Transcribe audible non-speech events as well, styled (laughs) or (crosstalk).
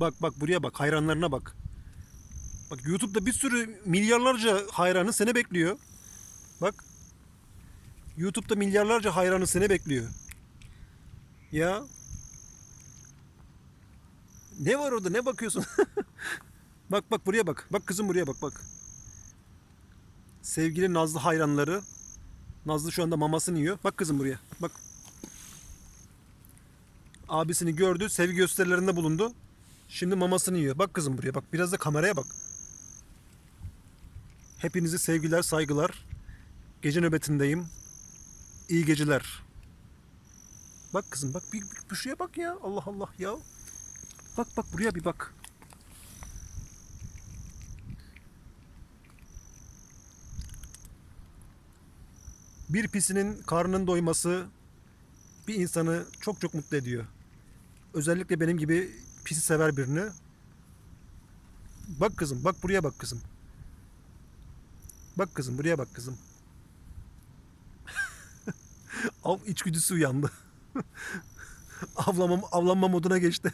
Bak bak buraya bak hayranlarına bak. Bak YouTube'da bir sürü milyarlarca hayranı seni bekliyor. Bak. YouTube'da milyarlarca hayranı seni bekliyor. Ya. Ne var orada? Ne bakıyorsun? (laughs) bak bak buraya bak. Bak kızım buraya bak bak. Sevgili Nazlı hayranları. Nazlı şu anda mamasını yiyor. Bak kızım buraya. Bak. Abisini gördü. Sevgi gösterilerinde bulundu. Şimdi mamasını yiyor. Bak kızım buraya. Bak biraz da kameraya bak. Hepinizi sevgiler, saygılar. Gece nöbetindeyim. İyi geceler. Bak kızım bak bir, bir, bir şuraya bak ya. Allah Allah ya. Bak bak buraya bir bak. Bir pisinin karnının doyması bir insanı çok çok mutlu ediyor. Özellikle benim gibi pisi sever birini. Bak kızım, bak buraya bak kızım. Bak kızım, buraya bak kızım. (laughs) Av içgüdüsü uyandı. (laughs) Avlama, avlanma moduna geçti.